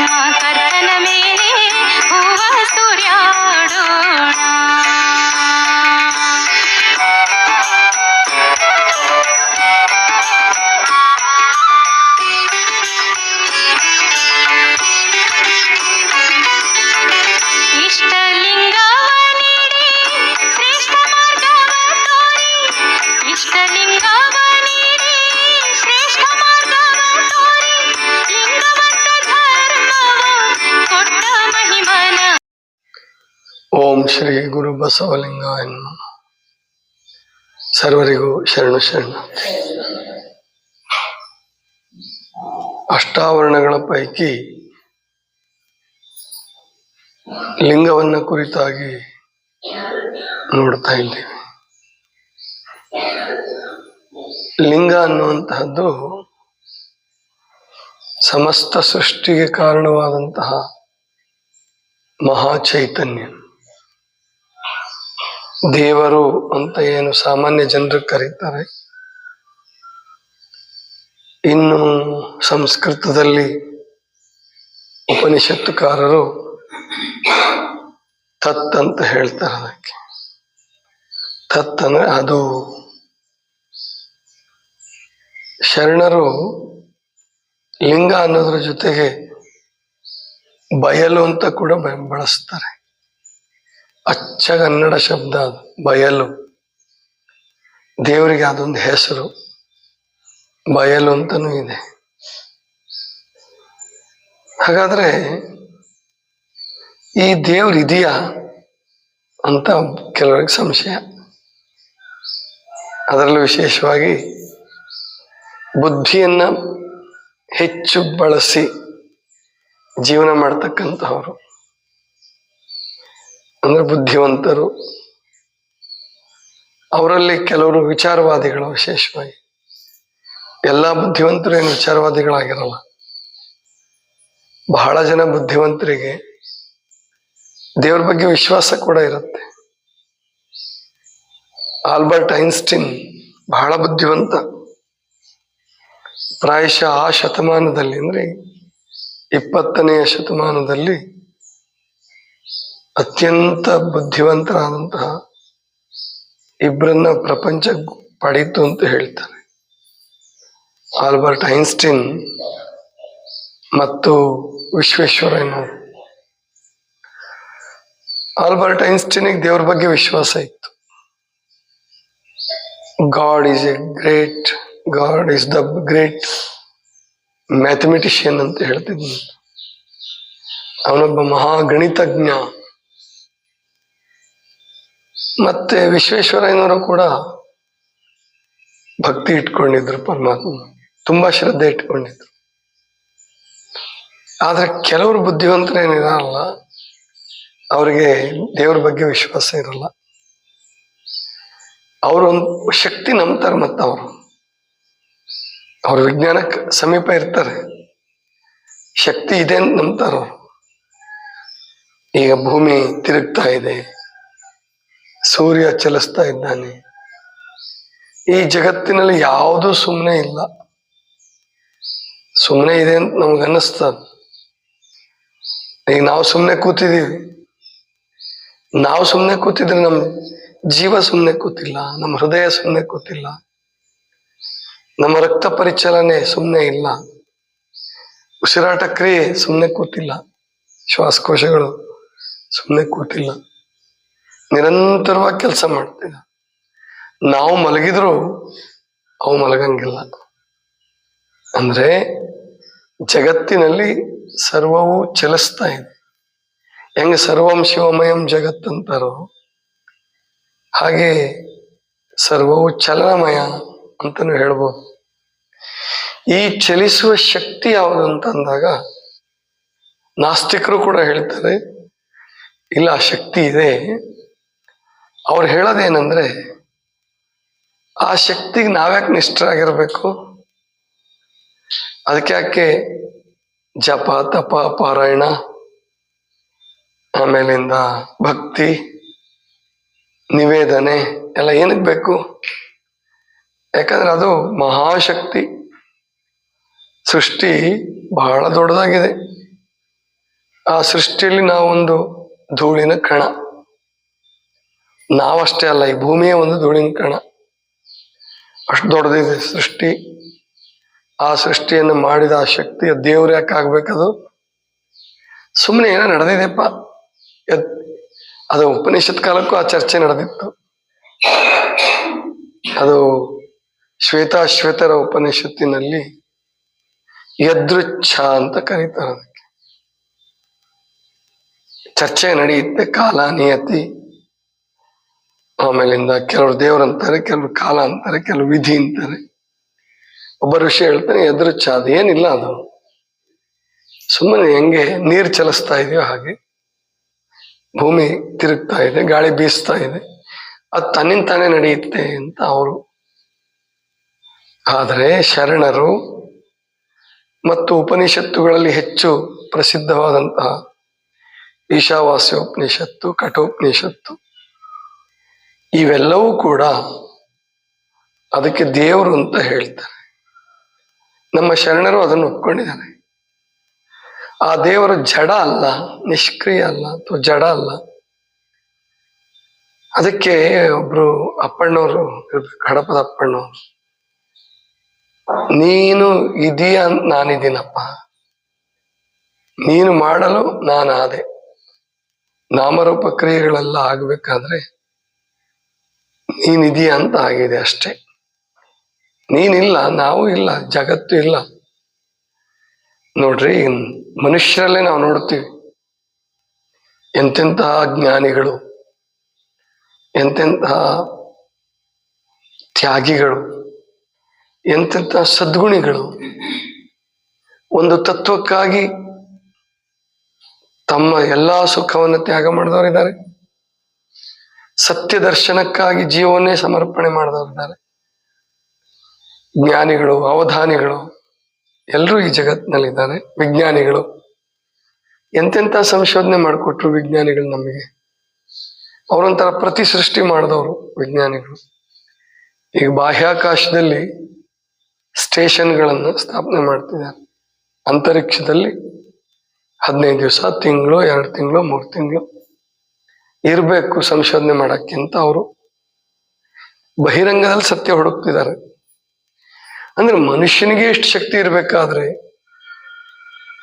Yeah. ಓಂ ಶ್ರೀ ಗುರು ಬಸವಲಿಂಗ ನಮಃ. ಸರ್ವರಿಗೂ ಶರಣು ಶರಣ. ಅಷ್ಟಾವರಣಗಳ ಪೈಕಿ ಲಿಂಗವನ್ನ ಕುರಿತಾಗಿ ನೋಡ್ತಾ ಇದ್ದೀವಿ. ಲಿಂಗ ಅನ್ನುವಂತಹದ್ದು ಸಮಸ್ತ ಸೃಷ್ಟಿಗೆ ಕಾರಣವಾದಂತಹ ಮಹಾ ಚೈತನ್ಯ. ದೇವರು ಅಂತ ಏನು ಸಾಮಾನ್ಯ ಜನರು ಕರೀತಾರೆ. ಇನ್ನು ಸಂಸ್ಕೃತದಲ್ಲಿ ಉಪನಿಷತ್ತುಕಾರರು ತತ್ ಅಂತ ಹೇಳ್ತಾರೆ ಅದಕ್ಕೆ. ತತ್ ಅಂದ್ರೆ ಅದು ಶರಣರು ಲಿಂಗ ಅನ್ನೋದ್ರ ಜೊತೆಗೆ ಬಯಲು ಅಂತ ಕೂಡ ಬಳಸ್ತಾರೆ. ಅಚ್ಚಗನ್ನಡ ಶಬ್ದ ಅದು, ಬಯಲು. ದೇವರಿಗೆ ಅದೊಂದು ಹೆಸರು. ಬಯಲು ಅಂತನೂ ಇದೆ. ಹಾಗಾದ್ರೆ ಈ ದೇವ್ರು ಇದೆಯಾ ಅಂತ ಕೆಲವರಿಗೆ ಸಂಶಯ. ಅದರಲ್ಲೂ ವಿಶೇಷವಾಗಿ ಬುದ್ಧಿಯನ್ನು ಹೆಚ್ಚು ಬಳಸಿ ಜೀವನ ಮಾಡ್ತಕ್ಕಂತಹವರು. ಅಂದ್ರೆ ಬುದ್ಧಿವಂತರು. ಅವರಲ್ಲಿ ಕೆಲವರು ವಿಚಾರವಾದಿಗಳು ವಿಶೇಷವಾಗಿ. ಎಲ್ಲ ಬುದ್ಧಿವಂತರು ಏನು ವಿಚಾರವಾದಿಗಳಾಗಿರಲ್ಲ. ಬಹಳ ಜನ ಬುದ್ಧಿವಂತರಿಗೆ ದೇವ್ರ ಬಗ್ಗೆ ವಿಶ್ವಾಸ ಕೂಡ ಇರುತ್ತೆ. ಆಲ್ಬರ್ಟ್ ಐನ್ಸ್ಟೀನ್ ಬಹಳ ಬುದ್ಧಿವಂತ. ಪ್ರಾಯಶಃ ಆ ಶತಮಾನದಲ್ಲಿ, ಅಂದ್ರೆ ಇಪ್ಪತ್ತನೆಯ ಶತಮಾನದಲ್ಲಿ ಅತ್ಯಂತ ಬುದ್ಧಿವಂತರಾದಂತಹ ಇಬ್ಬರನ್ನ ಪ್ರಪಂಚ ಪಡೀತು ಅಂತ ಹೇಳ್ತಾರೆ ಆಲ್ಬರ್ಟ್ ಐನ್ಸ್ಟೀನ್ ಮತ್ತು ವಿಶ್ವೇಶ್ವರಯ್ಯನವರು. ಆಲ್ಬರ್ಟ್ ಐನ್ಸ್ಟೀನಿಗೆ ದೇವ್ರ ಬಗ್ಗೆ ವಿಶ್ವಾಸ ಇತ್ತು. God is a great, God is the great mathematician ಅಂತ ಹೇಳ್ತಿದ್ನು ಅವನೊಬ್ಬ ಮಹಾ ಗಣಿತಜ್ಞ ಮತ್ತೆ ವಿಶ್ವೇಶ್ವರಯ್ಯನವರು ಕೂಡ ಭಕ್ತಿ ಇಟ್ಕೊಂಡಿದ್ರು ಪರಮಾತ್ಮ. ತುಂಬಾ ಶ್ರದ್ಧೆ ಇಟ್ಕೊಂಡಿದ್ರು. ಆದ್ರೆ ಕೆಲವರು ಬುದ್ಧಿವಂತರೇನಿರಲ್ಲ ಅವರಿಗೆ ದೇವ್ರ ಬಗ್ಗೆ ವಿಶ್ವಾಸ ಇರಲ್ಲ. ಅವರೊಂದು ಶಕ್ತಿ ನಂಬ್ತಾರೆ ಮತ್ತೆ ಅವರು. ಅವ್ರ ವಿಜ್ಞಾನಕ್ಕೆ ಸಮೀಪ ಇರ್ತಾರೆ. ಶಕ್ತಿ ಇದೆ ಅಂತ ನಂಬ್ತಾರ ಈಗ ಭೂಮಿ ತಿರುಗ್ತಾ ಇದೆ. ಸೂರ್ಯ ಚಲಿಸ್ತಾ ಇದ್ದಾನೆ. ಈ ಜಗತ್ತಿನಲ್ಲಿ ಯಾವುದು ಸುಮ್ಮನೆ ಇಲ್ಲ. ಸುಮ್ಮನೆ ಇದೆ ಅಂತ ನಮ್ಗೆ ಅನ್ನಿಸ್ತದ ಈಗ ನಾವು ಸುಮ್ಮನೆ ಕೂತಿದ್ದೀವಿ. ನಾವು ಸುಮ್ಮನೆ ಕೂತಿದ್ರೆ ನಮ್ ಜೀವ ಸುಮ್ಮನೆ ಕೂತಿಲ್ಲ, ನಮ್ಮ ಹೃದಯ ಸುಮ್ಮನೆ ಕೂತಿಲ್ಲ, ನಮ್ಮ ರಕ್ತ ಪರಿಚಲನೆ ಸುಮ್ಮನೆ ಇಲ್ಲ, ಉಸಿರಾಟ ಕ್ರಿಯೆ ಸುಮ್ಮನೆ ಕೂತಿಲ್ಲ, ಶ್ವಾಸಕೋಶಗಳು ಸುಮ್ಮನೆ ಕೂತಿಲ್ಲ. ನಿರಂತರವಾಗಿ ಕೆಲಸ ಮಾಡ್ತೀವಿ. ನಾವು ಮಲಗಿದ್ರು ಅವು ಮಲಗಂಗಿಲ್ಲ. ಅಂದ್ರೆ ಜಗತ್ತಿನಲ್ಲಿ ಸರ್ವವು ಚಲಿಸ್ತಾ ಇದೆ. ಹೆಂಗ ಸರ್ವಂ ಶಿವಮಯಂ ಜಗತ್ ಅಂತಾರೋ ಹಾಗೆ ಸರ್ವವು ಚಲನಮಯ ಅಂತಲೂ ಹೇಳ್ಬೋದು. ಈ ಚಲಿಸುವ ಶಕ್ತಿ ಯಾವುದು ಅಂತ ಅಂದಾಗ ನಾಸ್ತಿಕರು ಕೂಡ ಹೇಳ್ತಾರೆ, ಇಲ್ಲ, ಶಕ್ತಿ ಇದೆ. ಅವ್ರು ಹೇಳೋದೇನಂದ್ರೆ, ಆ ಶಕ್ತಿಗೆ ನಾವ್ಯಾಕೆ ನಿಷ್ಠರಾಗಿರ್ಬೇಕು? ಅದಕ್ಕೆ ಯಾಕೆ ಜಪ, ತಪ, ಪಾರಾಯಣ, ಆಮೇಲಿಂದ ಭಕ್ತಿ, ನಿವೇದನೆ ಎಲ್ಲ ಏನಕ್ಕೆ ಬೇಕು? ಯಾಕಂದ್ರೆ ಅದು ಮಹಾಶಕ್ತಿ. ಸೃಷ್ಟಿ ಬಹಳ ದೊಡ್ಡದಾಗಿದೆ. ಆ ಸೃಷ್ಟಿಯಲ್ಲಿ ನಾವೊಂದು ಧೂಳಿನ ಕಣ. ನಾವಷ್ಟೇ ಅಲ್ಲ, ಈ ಭೂಮಿಯೇ ಒಂದು ಧೂಳಿನ ಕಣ. ಅಷ್ಟು ದೊಡ್ಡದಿದೆ ಸೃಷ್ಟಿ. ಆ ಸೃಷ್ಟಿಯನ್ನು ಮಾಡಿದ ಆ ಶಕ್ತಿಯ ದೇವ್ರು ಯಾಕೆ ಆಗ್ಬೇಕದು? ಸುಮ್ಮನೆ ಏನೋ ನಡೆದಿದೆಪ್ಪ. ಅದು ಉಪನಿಷತ್ ಕಾಲಕ್ಕೂ ಆ ಚರ್ಚೆ ನಡೆದಿತ್ತು. ಅದು ಶ್ವೇತಾಶ್ವೇತರ ಉಪನಿಷತ್ತಿನಲ್ಲಿ ಯದೃಚ್ಛ ಅಂತ ಕರೀತಾರೆ ಅದಕ್ಕೆ. ಚರ್ಚೆ ನಡೆಯುತ್ತೆ, ಕಾಲ ನಿಯತಿ. ಆಮೇಲಿಂದ ಕೆಲವರು ದೇವರಂತಾರೆ ಕೆಲವರು ಕಾಲ ಅಂತಾರೆ, ಕೆಲವರು ವಿಧಿ ಅಂತಾರೆ. ಒಬ್ಬ ಋಷಿ ಹೇಳ್ತಾನೆ ಎದುರುಚ್ಚ ಅದು ಏನಿಲ್ಲ ಅದು. ಸುಮ್ಮನೆ ಹೆಂಗೆ ನೀರು ಚಲಿಸ್ತಾ ಇದೆಯೋ ಹಾಗೆ. ಭೂಮಿ ತಿರುಗ್ತಾ ಇದೆ, ಗಾಳಿ ಬೀಸ್ತಾ ಇದೆ. ಅದು ತನ್ನಿಂದ ತಾನೇ ನಡೆಯುತ್ತೆ ಅಂತ ಅವರು. ಆದರೆ ಶರಣರು ಮತ್ತು ಉಪನಿಷತ್ತುಗಳಲ್ಲಿ ಹೆಚ್ಚು ಪ್ರಸಿದ್ಧವಾದಂತಹ ಈಶಾವಾಸ್ಯ ಉಪನಿಷತ್ತು, ಕಠೋಪನಿಷತ್ತು ಇವೆಲ್ಲವೂ ಕೂಡ ಅದಕ್ಕೆ ದೇವರು ಅಂತ ಹೇಳ್ತಾರೆ. ನಮ್ಮ ಶರಣರು ಅದನ್ನು ಒಪ್ಕೊಂಡಿದ್ದಾರೆ. ಆ ದೇವರು ಜಡ ಅಲ್ಲ ನಿಷ್ಕ್ರಿಯ ಅಲ್ಲ ಅಥವಾ ಜಡ ಅಲ್ಲ. ಅದಕ್ಕೆ ಒಬ್ರು ಅಪ್ಪಣ್ಣವರು ಇರ್ಬೇಕು, ಹಡಪದ ಅಪ್ಪಣ್ಣವರು. ನೀನು ಇದೀಯ ನಾನಿದ್ದೀನಪ್ಪ. ನೀನು ಮಾಡಲು ನಾನಾದೆ. ನಾಮರೂಪ ಕ್ರಿಯೆಗಳೆಲ್ಲ ಆಗ್ಬೇಕಾದ್ರೆ ನೀನಿದೀಯ ಅಂತ ಆಗಿದೆ ಅಷ್ಟೇ. ನೀನಿಲ್ಲ, ನಾವು ಇಲ್ಲ, ಜಗತ್ತು ಇಲ್ಲ. ನೋಡ್ರಿ ಮನುಷ್ಯರಲ್ಲೇ ನಾವು ನೋಡ್ತೀವಿ. ಎಂತೆಂತಹ ಜ್ಞಾನಿಗಳು ಎಂತೆಂತಹ ತ್ಯಾಗಿಗಳು ಎಂತೆಂತಹ ಸದ್ಗುಣಿಗಳು. ಒಂದು ತತ್ವಕ್ಕಾಗಿ ತಮ್ಮ ಎಲ್ಲಾ ಸುಖವನ್ನು ತ್ಯಾಗ ಮಾಡಿದವರಿದ್ದಾರೆ. ಸತ್ಯ ದರ್ಶನಕ್ಕಾಗಿ ಜೀವವನ್ನೇ ಸಮರ್ಪಣೆ ಮಾಡಿದವರಿದ್ದಾರೆ ಜ್ಞಾನಿಗಳು, ಅವಧಾನಿಗಳು ಎಲ್ಲರೂ ಈ ಜಗತ್ತಿನಲ್ಲಿದ್ದಾರೆ. ವಿಜ್ಞಾನಿಗಳು. ಎಂತೆಂಥ ಸಂಶೋಧನೆ ಮಾಡಿಕೊಟ್ರು ವಿಜ್ಞಾನಿಗಳು ನಮಗೆ? ಅವರೊಂಥರ ಪ್ರತಿ ಸೃಷ್ಟಿ ಮಾಡಿದವರು ವಿಜ್ಞಾನಿಗಳು. ಈಗ ಬಾಹ್ಯಾಕಾಶದಲ್ಲಿ ಸ್ಟೇಷನ್ಗಳನ್ನು ಸ್ಥಾಪನೆ ಮಾಡ್ತಿದ್ದಾರೆ. ಅಂತರಿಕ್ಷದಲ್ಲಿ ಹದಿನೈದು ದಿವಸ, ತಿಂಗಳು, ಎರಡು ತಿಂಗಳು, ಮೂರು ತಿಂಗಳು. ಇರಬೇಕು ಸಂಶೋಧನೆ ಮಾಡಕ್ಕಿಂತ ಅವರು ಬಹಿರಂಗದಲ್ಲಿ ಸತ್ಯ ಹುಡುಕ್ತಿದ್ದಾರೆ. ಅಂದ್ರೆ ಮನುಷ್ಯನಿಗೆ ಎಷ್ಟು ಶಕ್ತಿ ಇರಬೇಕಾದ್ರೆ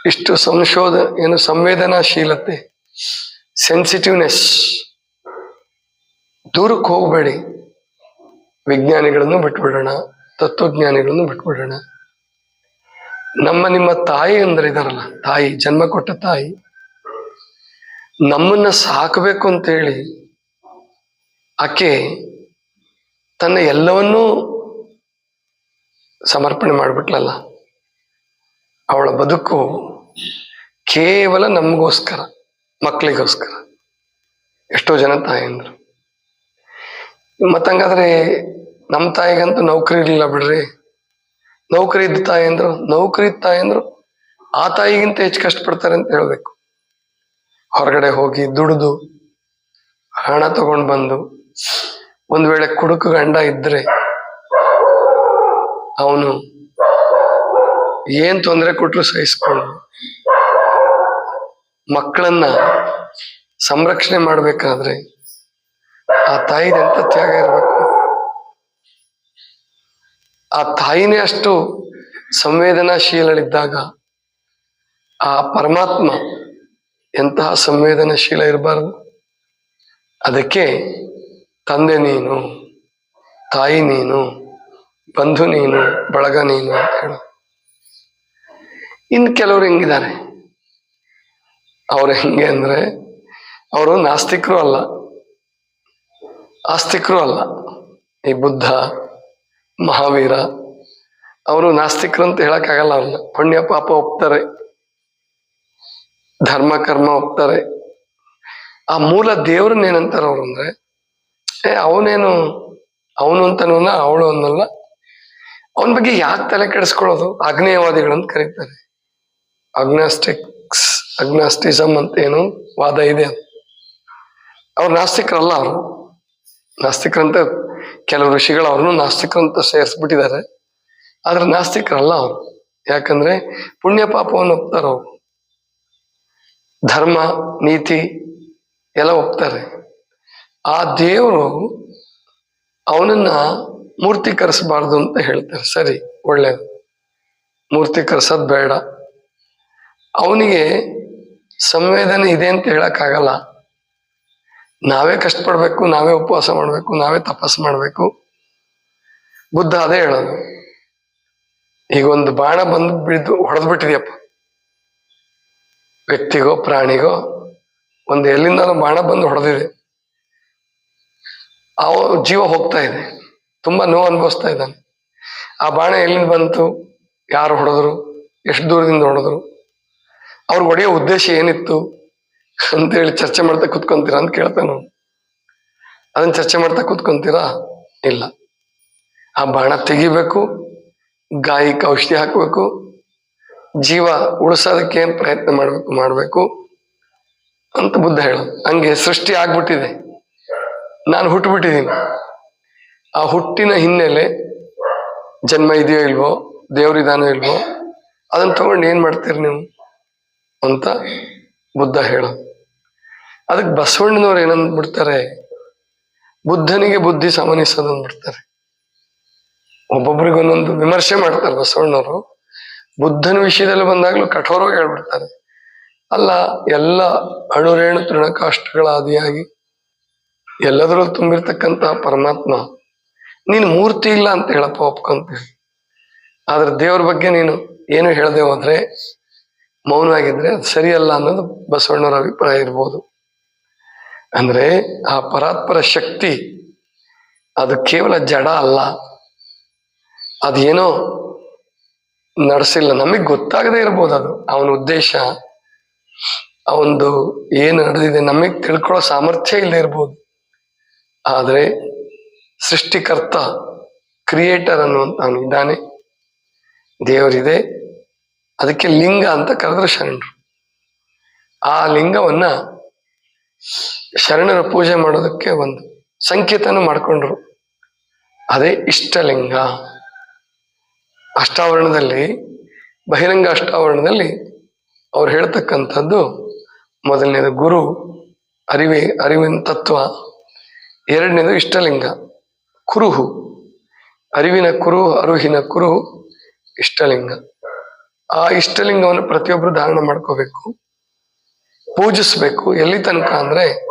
ಇಷ್ಟು ಸಂಶೋಧ ಏನು ಸಂವೇದನಾಶೀಲತೆ ಸೆನ್ಸಿಟಿವ್ನೆಸ್ ದೂರಕ್ಕೆ ಹೋಗಬೇಡಿ. ವಿಜ್ಞಾನಿಗಳನ್ನು ಬಿಟ್ಬಿಡೋಣ, ತತ್ವಜ್ಞಾನಿಗಳನ್ನು ಬಿಟ್ಬಿಡೋಣ. ನಮ್ಮ ನಿಮ್ಮ ತಾಯಿ ಅಂದ್ರೆ ಇದಾರಲ್ಲ, ತಾಯಿ, ಜನ್ಮ ಕೊಟ್ಟ ತಾಯಿ. ನಮ್ಮನ್ನ ಸಾಕಬೇಕು ಅಂತೇಳಿ ಆಕೆ ತನ್ನ ಎಲ್ಲವನ್ನೂ ಸಮರ್ಪಣೆ ಮಾಡಿಬಿಟ್ಲಲ್ಲ. ಅವಳ ಬದುಕು ಕೇವಲ ನಮಗೋಸ್ಕರ ಮಕ್ಕಳಿಗೋಸ್ಕರ ಎಷ್ಟೋ ಜನ ತಾಯಂದ್ರು. ಮತ್ತಂಗಾದ್ರೆ ನಮ್ಮ ತಾಯಿಗಂತೂ ನೌಕರಿ ಇರಲಿಲ್ಲ ಬಿಡ್ರಿ. ನೌಕರಿ ಇದ್ದ ತಾಯಂದ್ರು, ನೌಕರಿ ಇದ್ದ ತಾಯಂದ್ರು ಆ ತಾಯಿಗಿಂತ ಹೆಚ್ಚು ಕಷ್ಟಪಡ್ತಾರೆ ಅಂತ ಹೇಳ್ಬೇಕು. ಹೊರಗಡೆ ಹೋಗಿ ದುಡಿದು ಹಣ ತಗೊಂಡು ಬಂದು ಒಂದು ವೇಳೆ ಕುಡುಕು ಗಂಡ ಇದ್ರೆ ಅವನು ಏನ್ ತೊಂದರೆ ಕೊಟ್ಟರು ಸಹಿಸ್ಕೊಂಡು ಮಕ್ಕಳನ್ನ ಸಂರಕ್ಷಣೆ ಮಾಡ್ಬೇಕಾದ್ರೆ ಆ ತಾಯಿದೆಂತ ತ್ಯಾಗ ಇರಬೇಕು? ಆ ತಾಯಿನೇ ಅಷ್ಟು ಸಂವೇದನಾಶೀಲಳಿದ್ದಾಗ ಆ ಪರಮಾತ್ಮ ಎಂತಹ ಸಂವೇದನಾಶೀಲ ಇರಬಾರದು? ಅದಕ್ಕೆ ತಂದೆ ನೀನು, ತಾಯಿ ನೀನು, ಬಂಧು ನೀನು, ಬಳಗ ನೀನು ಅಂತ ಹೇಳು. ಇನ್ನು ಕೆಲವರು ಹೆಂಗಿದ್ದಾರೆ? ಅವ್ರು ಹೆಂಗೆ ಅಂದ್ರೆ ಅವರು ನಾಸ್ತಿಕರು ಅಲ್ಲ. ಆಸ್ತಿಕರು ಅಲ್ಲ. ಈ ಬುದ್ಧ, ಮಹಾವೀರ, ಅವರು ನಾಸ್ತಿಕರು ಅಂತ ಹೇಳಕ್ಕಾಗಲ್ಲ ಅವ್ರನ್ನ. ಪುಣ್ಯ ಪಾಪ ಒಪ್ತಾರೆ. ಧರ್ಮ, ಕರ್ಮ ಹೋಗ್ತಾರೆ. ಆ ಮೂಲ ದೇವ್ರನ್ನ ಏನಂತಾರೆ ಅವ್ರು ಅಂದ್ರೆ, ಏ, ಅವನೇನು ಅವನು ಅಂತನೂ ಅವಳು ಅನ್ನಲ್ಲ. ಅವನ ಬಗ್ಗೆ ಯಾಕೆ ತಲೆ ಕೆಡಿಸ್ಕೊಳ್ಳೋದು? ಆಗ್ನೇಯವಾದಿಗಳಂತ ಕರೀತಾರೆ. ಅಗ್ನಾಸ್ಟಿಕ್ಸ್ ಅಗ್ನಾಸ್ಟಿಸಮ್ ಅಂತ ಏನು ವಾದ ಇದೆ. ಅವ್ರು ನಾಸ್ತಿಕರಲ್ಲ ಅವರು. ನಾಸ್ತಿಕರಂತ ಕೆಲವು ಋಷಿಗಳು ಅವ್ರನ್ನು ನಾಸ್ತಿಕರಂತ ಸೇರಿಸ್ಬಿಟ್ಟಿದ್ದಾರೆ. ಆದ್ರೆ ನಾಸ್ತಿಕರಲ್ಲ ಅವರು. ಯಾಕಂದ್ರೆ ಪುಣ್ಯ ಪಾಪವನ್ನು ಒಪ್ತಾರ ಅವರು. ಧರ್ಮ, ನೀತಿ ಎಲ್ಲ ಒಪ್ತಾರೆ ಆ ದೇವರು ಅವನನ್ನ ಮೂರ್ತೀಕರಿಸಬಾರ್ದು ಅಂತ ಹೇಳ್ತಾರೆ. ಸರಿ, ಒಳ್ಳೇದು. ಮೂರ್ತೀಕರಿಸೋದ್ ಬೇಡ. ಅವನಿಗೆ ಸಂವೇದನೆ ಇದೆ ಅಂತ ಹೇಳಕ್ಕಾಗಲ್ಲ. ನಾವೇ ಕಷ್ಟಪಡಬೇಕು, ನಾವೇ ಉಪವಾಸ ಮಾಡಬೇಕು, ನಾವೇ ತಪಸ್ಸು ಮಾಡಬೇಕು. ಬುದ್ಧ ಅದೇ ಹೇಳೋದು. ಈಗ ಒಂದು ಬಾಣ ಬಂದು ಬಿದ್ದು ಹೊಡೆದು ಬಿಟ್ಟಿದ್ಯಪ್ಪ ವ್ಯಕ್ತಿಗೋ, ಪ್ರಾಣಿಗೋ, ಒಂದು ಎಲ್ಲಿಂದ ಬಾಣ ಬಂದು ಹೊಡೆದಿದೆ. ಆ ಜೀವ ಹೋಗ್ತಾ ಇದೆ. ತುಂಬಾ ನೋವು ಅನುಭವಿಸ್ತಾ ಇದ್ದಾನೆ. ಆ ಬಾಣ ಎಲ್ಲಿಂದ ಬಂತು? ಯಾರು ಹೊಡೆದ್ರು? ಎಷ್ಟು ದೂರದಿಂದ ಹೊಡೆದ್ರು? ಅವ್ರು ಹೊಡೆಯೋ ಉದ್ದೇಶ ಏನಿತ್ತು? ಅಂತೇಳಿ ಚರ್ಚೆ ಮಾಡ್ತಾ ಕುತ್ಕೊಂತೀರಾ ಅಂತ ಕೇಳ್ತಾನೆ. ಅದನ್ನ ಚರ್ಚೆ ಮಾಡ್ತಾ ಕುತ್ಕೊಂತೀರಾ? ಇಲ್ಲ. ಆ ಬಾಣ ತೆಗಿಬೇಕು, ಗಾಯಕ್ಕೆ ಔಷಧಿ ಹಾಕಬೇಕು ಜೀವ ಉಳಿಸೋದಕ್ಕೆ ಏನ್ ಪ್ರಯತ್ನ ಮಾಡ್ಬೇಕು ಮಾಡ್ಬೇಕು ಅಂತ ಬುದ್ಧ ಹೇಳ. ಹಂಗೆ ಸೃಷ್ಟಿ ಆಗ್ಬಿಟ್ಟಿದೆ. ನಾನು ಹುಟ್ಟುಬಿಟ್ಟಿದ್ದೀನಿ ಆ ಹುಟ್ಟಿನ ಹಿನ್ನೆಲೆ ಜನ್ಮ ಇದೆಯೋ ಇಲ್ವೋ, ದೇವ್ರಿದಾನೋ ಇಲ್ವೋ, ಅದನ್ನ ತಗೊಂಡು ಏನ್ ಮಾಡ್ತೀರಿ ನೀವು ಅಂತ ಬುದ್ಧ ಹೇಳ. ಅದಕ್ಕೆ ಬಸವಣ್ಣನವ್ರು ಏನಂದ್ಬಿಡ್ತಾರೆ ಬುದ್ಧನಿಗೆ ಬುದ್ಧಿ ಸಮನಿಸೋದು ಅಂದ್ಬಿಡ್ತಾರೆ ಒಬ್ಬೊಬ್ರಿಗೆ ಒಂದೊಂದು ವಿಮರ್ಶೆ ಮಾಡ್ತಾರೆ ಬಸವಣ್ಣವರು. ಬುದ್ಧನ ವಿಷಯದಲ್ಲಿ ಬಂದಾಗಲೂ ಕಠೋರವಾಗಿ ಹೇಳ್ಬಿಡ್ತಾರೆ. ಅಲ್ಲ, ಎಲ್ಲ ಅಣುರೇಣು ತೃಣಕಾಷ್ಟಗಳಾದಿಯಾಗಿ ಎಲ್ಲದರಲ್ಲೂ ತುಂಬಿರ್ತಕ್ಕಂತಹ ಪರಮಾತ್ಮ, ನೀನು ಮೂರ್ತಿ ಇಲ್ಲ ಅಂತ ಹೇಳಪ್ಪ ಒಪ್ಕೊಂತೀವಿ. ಆದ್ರೆ ದೇವ್ರ ಬಗ್ಗೆ ನೀನು ಏನು ಹೇಳದೆ ಹೋದ್ರೆ, ಮೌನವಾಗಿದ್ರೆ ಅದು ಸರಿಯಲ್ಲ ಅನ್ನೋದು ಬಸವಣ್ಣವರ ಅಭಿಪ್ರಾಯ ಇರ್ಬೋದು. ಅಂದ್ರೆ ಆ ಪರಾತ್ಪರ ಶಕ್ತಿ, ಅದು ಕೇವಲ ಜಡ ಅಲ್ಲ. ಅದೇನೋ ನಡೆಸಿಲ್ಲ. ನಮಗ್ ಗೊತ್ತಾಗದೇ ಇರ್ಬೋದು ಅದು. ಅವನ ಉದ್ದೇಶ ಅವಂದು ಏನು ನಡೆದಿದೆ ನಮಗ್ ತಿಳ್ಕೊಳ್ಳೋ ಸಾಮರ್ಥ್ಯ ಇಲ್ಲದೆ ಇರ್ಬೋದು. ಆದರೆ ಸೃಷ್ಟಿಕರ್ತ, ಕ್ರಿಯೇಟರ್ ಅನ್ನುವಂತ ಅವನು ಇದ್ದಾನೆ. ದೇವರಿದೆ. ಅದಕ್ಕೆ ಲಿಂಗ ಅಂತ ಕರೆದ್ರು ಶರಣರು. ಆ ಲಿಂಗವನ್ನ ಶರಣರ ಪೂಜೆ ಮಾಡೋದಕ್ಕೆ ಒಂದು ಸಂಕೇತನ ಮಾಡಿಕೊಂಡ್ರು. ಅದೇ ಇಷ್ಟಲಿಂಗ. ಅಷ್ಟಾವರಣದಲ್ಲಿ, ಬಹಿರಂಗ ಅಷ್ಟಾವರಣದಲ್ಲಿ ಅವ್ರು ಹೇಳ್ತಕ್ಕಂಥದ್ದು ಮೊದಲನೇದು ಗುರು, ಅರಿವೆ, ಅರಿವಿನ ತತ್ವ. ಎರಡನೇದು ಇಷ್ಟಲಿಂಗ, ಕುರುಹು. ಅರಿವಿನ ಕುರು, ಅರುಹಿನ ಕುರು, ಇಷ್ಟಲಿಂಗ. ಆ ಇಷ್ಟಲಿಂಗವನ್ನು ಪ್ರತಿಯೊಬ್ಬರು ಧಾರಣ ಮಾಡ್ಕೋಬೇಕು. ಪೂಜಿಸ್ಬೇಕು. ಎಲ್ಲಿ ತನಕ ಅಂದ್ರೆ,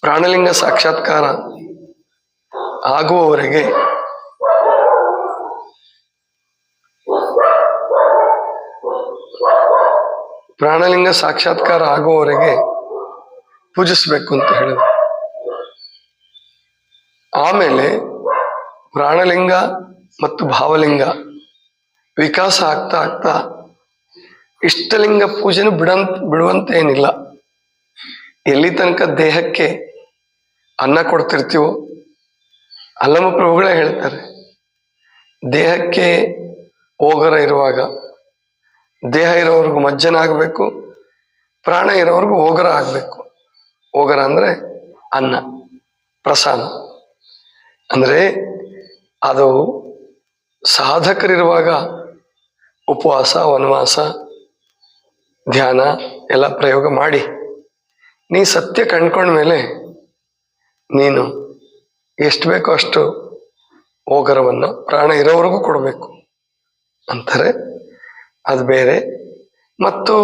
ಪ್ರಾಣಲಿಂಗ ಸಾಕ್ಷಾತ್ಕಾರ ಆಗುವವರೆಗೆ ಪ್ರಾಣಲಿಂಗ ಸಾಕ್ಷಾತ್ಕಾರ ಆಗುವವರೆಗೆ ಪೂಜಿಸ್ಬೇಕು ಅಂತ ಹೇಳಿದ್ರು. ಆಮೇಲೆ ಪ್ರಾಣಲಿಂಗ ಮತ್ತು ಭಾವಲಿಂಗ ವಿಕಾಸ ಆಗ್ತಾ ಆಗ್ತಾ ಇಷ್ಟಲಿಂಗ ಪೂಜೆನೂ ಬಿಡಂತ ಬಿಡುವಂತ ಏನಿಲ್ಲ ಎಲ್ಲಿ ತನಕ ದೇಹಕ್ಕೆ ಅನ್ನ ಕೊಡ್ತಿರ್ತೀವೋ ಅಲ್ಲಮ ಪ್ರಭುಗಳೇ ಹೇಳ್ತಾರೆ, ದೇಹಕ್ಕೆ ಓಗರ ಇರುವಾಗ ದೇಹ ಇರೋವರೆಗೂ ಮಜ್ಜನ ಆಗಬೇಕು, ಪ್ರಾಣ ಇರೋವರೆಗೂ ಓಗರ ಆಗಬೇಕು. ಓಗರ ಅಂದ್ರೆ ಅನ್ನ, ಪ್ರಸಾದ. ಅಂದ್ರೆ ಅದು ಸಾಧಕರಿರುವಾಗ ಉಪವಾಸ, ವನವಾಸ, ಧ್ಯಾನ ಎಲ್ಲ ಪ್ರಯೋಗ ಮಾಡಿ. ನೀ ಸತ್ಯ ಕಂಡ್ಕೊಂಡ್ಮೇಲೆ ನೀನು ಎಷ್ಟು ಬೇಕೋ ಅಷ್ಟು ಓಗರವನ್ನು ಪ್ರಾಣ ಇರೋವರೆಗೂ ಕೊಡಬೇಕು ಅಂತಾರೆ. ಅದು ಬೇರೆ. ಮತ್ತು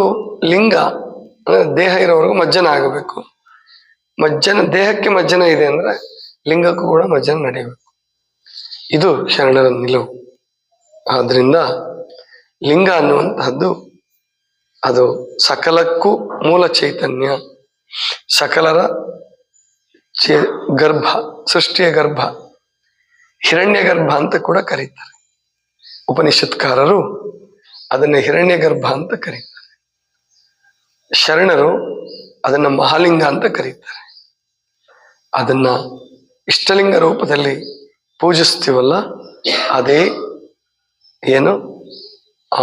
ಲಿಂಗ, ಅಂದ್ರೆ ದೇಹ ಇರೋವರೆಗೂ ಮಜ್ಜನ ಆಗಬೇಕು. ಮಜ್ಜನ, ದೇಹಕ್ಕೆ ಮಜ್ಜನ ಇದೆ ಅಂದ್ರೆ ಲಿಂಗಕ್ಕೂ ಕೂಡ ಮಜ್ಜನ ನಡೆಯಬೇಕು ಇದು ಶರಣರ ನಿಲುವು. ಆದ್ರಿಂದ ಲಿಂಗ ಅನ್ನುವಂತಹದ್ದು ಅದು ಸಕಲಕ್ಕೂ ಮೂಲ ಚೈತನ್ಯ. ಸಕಲರ ಗರ್ಭ, ಸೃಷ್ಟಿಯ ಗರ್ಭ, ಹಿರಣ್ಯ ಗರ್ಭ ಅಂತ ಕೂಡ ಕರೀತಾರೆ. ಉಪನಿಷತ್ಕಾರರು ಅದನ್ನ ಹಿರಣ್ಯ ಗರ್ಭ ಅಂತ ಕರೀತಾರೆ. ಶರಣರು ಅದನ್ನ ಮಹಾಲಿಂಗ ಅಂತ ಕರೀತಾರೆ. ಅದನ್ನ ಇಷ್ಟಲಿಂಗ ರೂಪದಲ್ಲಿ ಪೂಜಿಸ್ತೀವಲ್ಲ, ಅದೇ ಏನು, ಆ,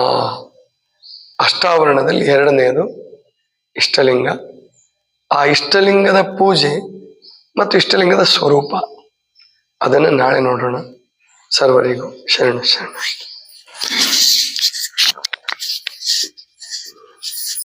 ಅಷ್ಟಾವರಣದಲ್ಲಿ ಎರಡನೆಯದು ಇಷ್ಟಲಿಂಗ. ಆ ಇಷ್ಟಲಿಂಗದ ಪೂಜೆ ಮತ್ತು ಇಷ್ಟಲಿಂಗದ ಸ್ವರೂಪ, ಅದನ್ನು ನಾಳೆ ನೋಡೋಣ. ಸರ್ವರಿಗೂ ಶರಣ ಶರಣ.